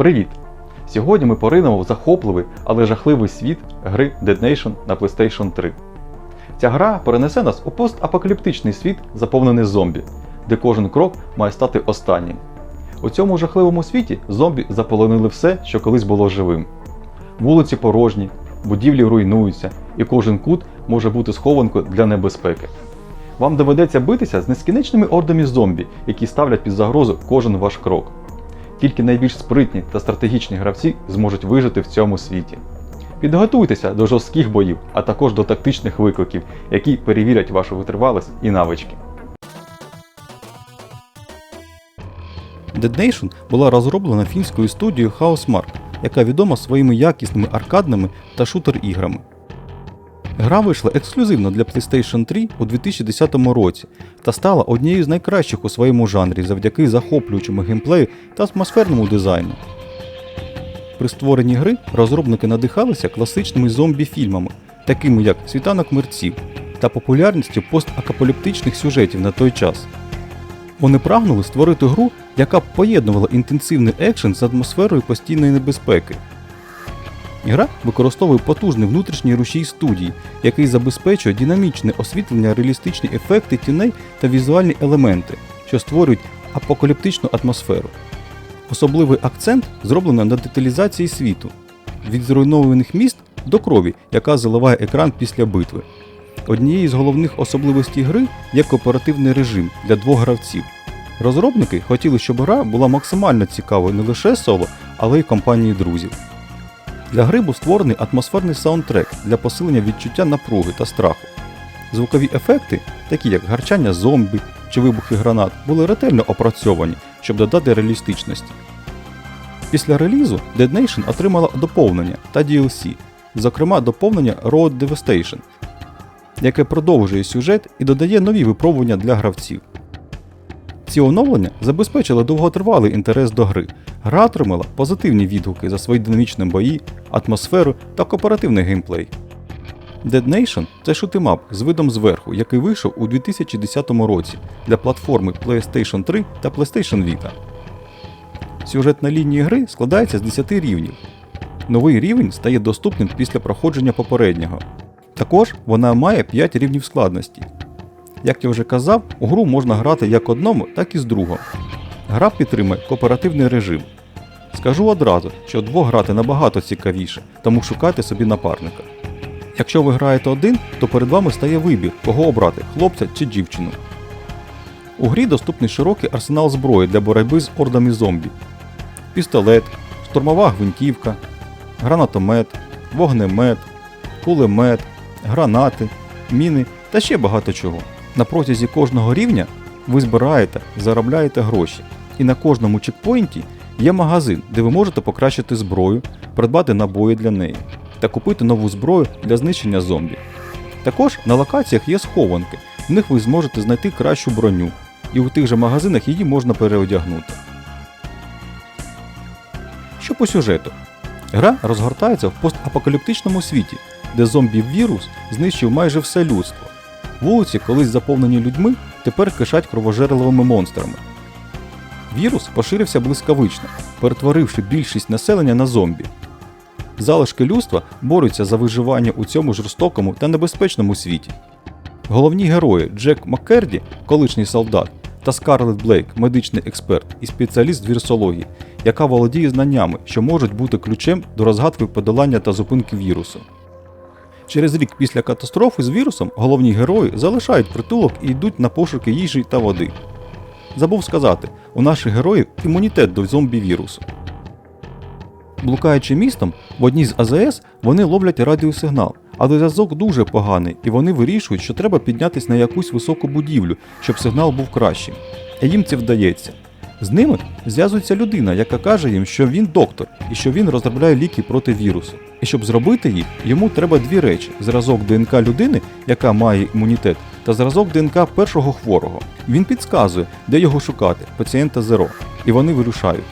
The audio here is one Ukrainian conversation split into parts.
Привіт! Сьогодні ми поринемо в захопливий, але жахливий світ гри Dead Nation на PlayStation 3. Ця гра перенесе нас у постапокаліптичний світ, заповнений зомбі, де кожен крок має стати останнім. У цьому жахливому світі зомбі заполонили все, що колись було живим. Вулиці порожні, будівлі руйнуються, і кожен кут може бути схованкою для небезпеки. Вам доведеться битися з нескінченними ордами зомбі, які ставлять під загрозу кожен ваш крок. Тільки найбільш спритні та стратегічні гравці зможуть вижити в цьому світі. Підготуйтеся до жорстких боїв, а також до тактичних викликів, які перевірять вашу витривалість і навички. Dead Nation була розроблена фінською студією Housemark, яка відома своїми якісними аркадними та шутер-іграми. Гра вийшла ексклюзивно для PlayStation 3 у 2010 році та стала однією з найкращих у своєму жанрі завдяки захоплюючому геймплею та атмосферному дизайну. При створенні гри розробники надихалися класичними зомбі-фільмами, такими як Світанок мерців та популярністю постапокаліптичних сюжетів на той час. Вони прагнули створити гру, яка б поєднувала інтенсивний екшен з атмосферою постійної небезпеки. Гра використовує потужний внутрішній рушій студії, який забезпечує динамічне освітлення, реалістичні ефекти тіней та візуальні елементи, що створюють апокаліптичну атмосферу. Особливий акцент зроблено на деталізації світу від зруйнованих міст до крові, яка заливає екран після битви. Однією з головних особливостей гри є кооперативний режим для двох гравців. Розробники хотіли, щоб гра була максимально цікавою не лише соло, але й компанії друзів. Для гри був створений атмосферний саундтрек для посилення відчуття напруги та страху. Звукові ефекти, такі як гарчання зомбі чи вибухи гранат, були ретельно опрацьовані, щоб додати реалістичності. Після релізу Dead Nation отримала доповнення та DLC, зокрема доповнення Road Devastation, яке продовжує сюжет і додає нові випробування для гравців. Ці оновлення забезпечили довготривалий інтерес до гри. Гра отримала позитивні відгуки за свої динамічні бої, атмосферу та кооперативний геймплей. Dead Nation це шутимап з видом зверху, який вийшов у 2010 році для платформи PlayStation 3 та PlayStation Vita. Сюжетна лінія гри складається з 10 рівнів. Новий рівень стає доступним після проходження попереднього. Також вона має 5 рівнів складності. Як я вже казав, у гру можна грати як одному, так і з другом. Гра підтримує кооперативний режим. Скажу одразу, що двох грати набагато цікавіше, тому шукайте собі напарника. Якщо ви граєте один, то перед вами стає вибір, кого обрати хлопця чи дівчину. У грі доступний широкий арсенал зброї для боротьби з ордами зомбі: пістолет, штурмова гвинтівка, гранатомет, вогнемет, кулемет, гранати, міни та ще багато чого. На протязі кожного рівня ви збираєте, заробляєте гроші, і на кожному чекпоінті є магазин, де ви можете покращити зброю, придбати набої для неї та купити нову зброю для знищення зомбі. Також на локаціях є схованки, в них ви зможете знайти кращу броню, і у тих же магазинах її можна переодягнути. Що по сюжету? Гра розгортається в постапокаліптичному світі, де зомбі-вірус знищив майже все людство. Вулиці, колись заповнені людьми, тепер кишать кровожерливими монстрами. Вірус поширився блискавично, перетворивши більшість населення на зомбі. Залишки людства борються за виживання у цьому жорстокому та небезпечному світі. Головні герої Джек Маккерді, колишній солдат, та Скарлет Блейк, медичний експерт і спеціаліст вірусології, яка володіє знаннями, що можуть бути ключем до розгадки подолання та зупинки вірусу. Через рік після катастрофи з вірусом головні герої залишають притулок і йдуть на пошуки їжі та води. Забув сказати, у наших героїв імунітет до зомбі-вірусу. Блукаючи містом, в одній з АЗС вони ловлять радіосигнал, але зв'язок дуже поганий, і вони вирішують, що треба піднятися на якусь високу будівлю, щоб сигнал був кращим. І їм це вдається. З ними зв'язується людина, яка каже їм, що він доктор і що він розробляє ліки проти вірусу. І щоб зробити їх, йому треба дві речі: зразок ДНК людини, яка має імунітет, та зразок ДНК першого хворого. Він підказує, де його шукати, пацієнта Зеро, і вони вирушають.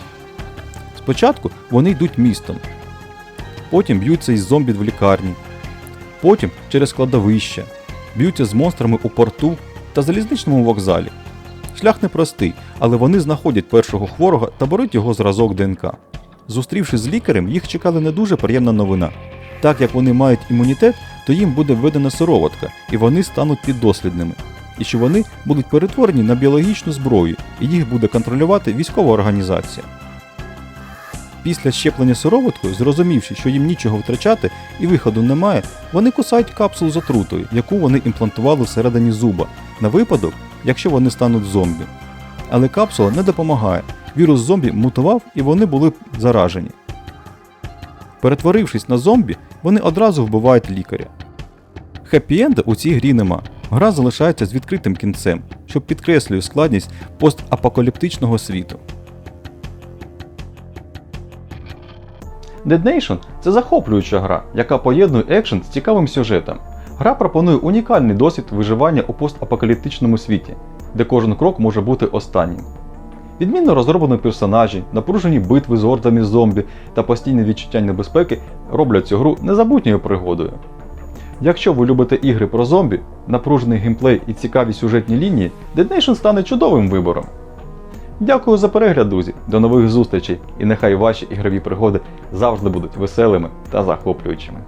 Спочатку вони йдуть містом, потім б'ються із зомбі в лікарні, потім через кладовище, б'ються з монстрами у порту та залізничному вокзалі. Шлях непростий, але вони знаходять першого хворого та беруть його зразок ДНК. Зустрівшись з лікарем, їх чекала не дуже приємна новина. Так як вони мають імунітет, то їм буде введена сироватка, і вони стануть піддослідними. І що вони будуть перетворені на біологічну зброю, і їх буде контролювати військова організація. Після щеплення сироваткою, зрозумівши, що їм нічого втрачати і виходу немає, вони кусають капсулу з отрутою, яку вони імплантували всередині зуба, на випадок, якщо вони стануть зомбі. Але капсула не допомагає. Вірус зомбі мутував і вони були заражені. Перетворившись на зомбі, вони одразу вбивають лікаря. Хеппі-енда у цій грі нема. Гра залишається з відкритим кінцем, що підкреслює складність постапокаліптичного світу. Dead Nation – це захоплююча гра, яка поєднує екшен з цікавим сюжетом. Гра пропонує унікальний досвід виживання у постапокаліптичному світі, де кожен крок може бути останнім. Відмінно розроблені персонажі, напружені битви з ордами зомбі та постійне відчуття небезпеки роблять цю гру незабутньою пригодою. Якщо ви любите ігри про зомбі, напружений геймплей і цікаві сюжетні лінії, Dead Nation стане чудовим вибором. Дякую за перегляд, друзі. До нових зустрічей і нехай ваші ігрові пригоди завжди будуть веселими та захоплюючими.